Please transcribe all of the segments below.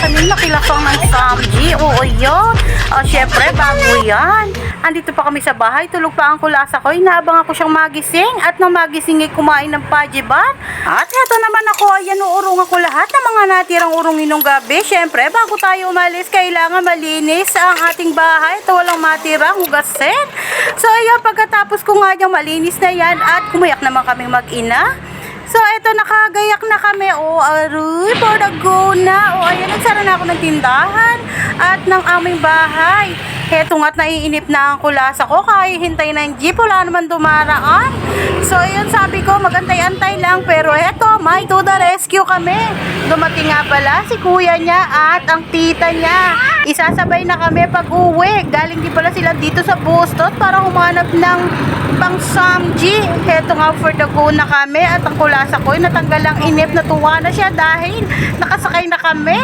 kami nakilasang ng Samji. Oo, yun. O, syempre, bago yan. Andito pa kami sa bahay, tulog pa ang kulasa ko. Inaabang ako siyang magising at nang magising ay kumain ng pajiban. At heto naman ako, ayan, uurong ako lahat ng mga natirang urongin nung gabi. Syempre, bago tayo umalis, kailangan malinis ang ating bahay. Ito walang matirang hugasin. So, ayun, pagkatapos ko nga niyang malinis na yan at kumayak naman kami mag-ina. So, eto, nakagayak na kami. O, aroy, for the go na. O, ayan, nagsara na ako ng tindahan at ng aming bahay. Eto nga't naiinip na ang kulasa ko. Kaya hintay ng jeep, wala naman dumaraan. So, ayun, sabi ko, magantay-antay lang. Pero eto, may to the rescue kami. Dumating nga pala si kuya niya at ang tita niya. Isasabay na kami pag uwi. Galing din pala sila dito sa Boston para humanap ng pang Samji. Heto nga for the go na kami at ang kulasa ko natanggal ang inip na tuwa na siya dahil nakasakay na kami.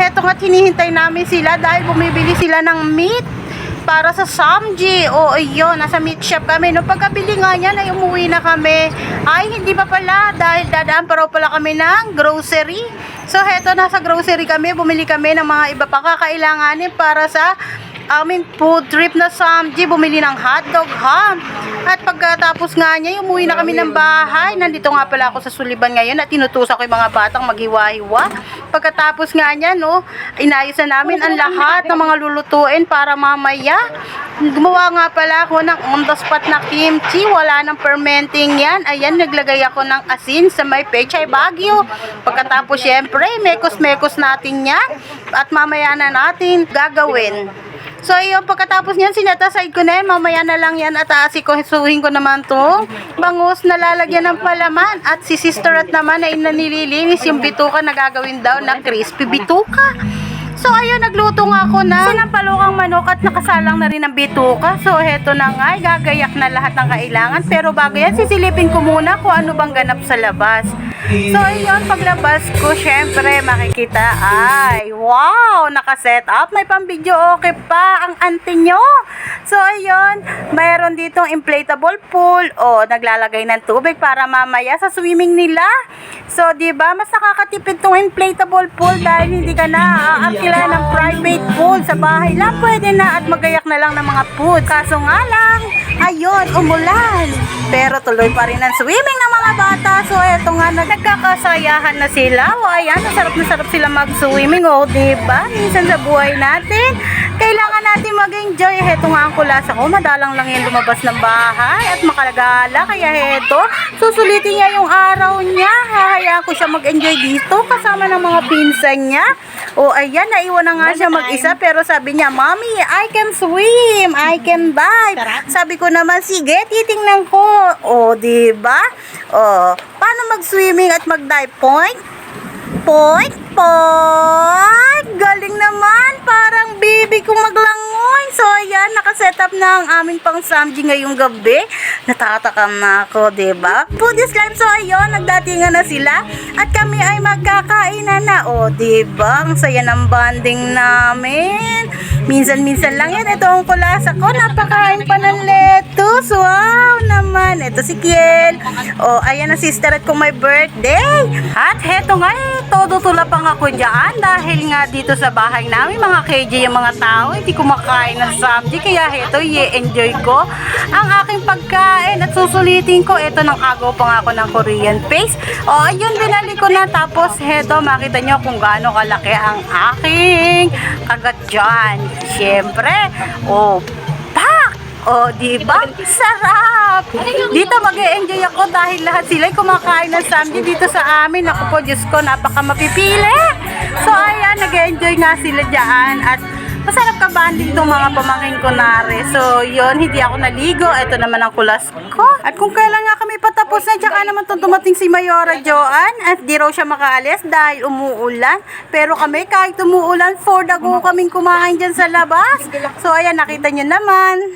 Heto nga hinihintay namin sila dahil bumibili sila ng meat para sa Samji. O ayun, nasa meat shop kami. Nung pagkabili nga niya na umuwi na kami, ay hindi pa pala dahil dadaan pa pala kami ng grocery. So heto, nasa grocery kami, bumili kami ng mga iba pa kakailanganin para sa aming food trip na Samji, bumili ng hotdog, ham. At pagkatapos nga niya, umuwi na kami ng bahay. Nandito nga pala ako sa Suliban ngayon at tinutusan ko yung mga batang maghiwa-hiwa. Pagkatapos nga niya, no, inayos na namin ang lahat ng mga lulutuin para mamaya. Gumawa nga pala ako ng on the spot na kimchi. Wala nang fermenting yan. Ayan, naglagay ako ng asin sa may pechay bagyo. Pagkatapos, syempre, mekos-mekos natin yan. At mamaya na natin gagawin. So, yun, pagkatapos niyan, sinataside ko na yan. Mamaya na lang yan at aasikasuhin ko naman to. Bangus na lalagyan ng palaman. At si sister at naman ay nanililinis yung bituka na gagawin daw na crispy bituka. So, ayun, nagluto nga ako na sinampalukang manok at nakasalang na rin ang bituka. So, heto na nga, ay gagayak na lahat ng kailangan. Pero bago yan, sisilipin ko muna kung ano bang ganap sa labas. So, ayun, paglabas ko, syempre, makikita ay, wow, nakaset up. May pang-video okay pa ang ante nyo. So, ayun, mayroon ditong inflatable pool. O, naglalagay ng tubig para mamaya sa swimming nila. So, di ba mas nakakatipid tong inflatable pool dahil hindi ka na aakila ng private pool. Sa bahay lang pwede na at magayak na lang ng mga food. Kaso nga lang, ayun, umulan. Pero tuloy pa rin ang swimming ng mga bata. So, eto nga, nagkakasayahan na sila. O, ayan, sarap na sarap sila mag-swimming. O, di ba? Minsan sa buhay natin, kailangan natin mag-enjoy. Heto nga ang kulasa ko. Madalang lang yan lumabas ng bahay at makalagala. Kaya heto, susulitin niya yung araw niya. Hahayaan ko siya mag-enjoy dito kasama ng mga pinsan niya. O ayan, naiwan na nga siya mag-isa pero sabi niya, Mommy, I can swim, I can dive. Sabi ko naman, sige, titingnan ko. O, di ba? O, paano mag-swimming at mag-dive? Point? Point, point. Galing naman. Parang baby ko maglangoy. So, ayan, nakaset up na ang aming pang Samji ngayong gabi. Natatakam na ako, ba? Foodies live. So, ayun, nagdatingan na sila. At kami ay magkakainan na. O, 'di ba? Ang saya ng bonding namin. Minsan-minsan lang yan. Ito ang kulasa ko. Napakain pa ng lettuce. Wow naman. Ito si Kiel. O, ayan ang sister at kung may birthday. At heto nga eh, todo tulapang ako dyan dahil nga dito sa bahay namin, mga KJ yung mga tao, hindi kumakain ng sabji. Kaya heto, i-enjoy ko ang aking pagkain at susulitin ko. Ito nang agaw pa nga ako ng Korean paste. O, ayun, binali ko na. Tapos, heto, makita nyo kung gaano kalaki ang aking kagat dyan. Siyempre, o, pak! O, di ba? Sarap! Dito mag enjoy ako dahil lahat sila ay kumakain ng samji dito sa amin. Ako po, Diyos ko, napaka mapipili. So, ayan, nag enjoy nga sila dyan. At masarap ka banding itong mga pamangkin ko nare. So, yun, hindi ako naligo. Ito naman ang kulas ko. At kung kailan nga kami patapos na, tsaka naman itong dumating si Mayora Joan. At di raw siya makaalis dahil umuulan. Pero kami, kahit umuulan, for the go kaming kumain dyan sa labas. So, ayan, nakita nyo naman.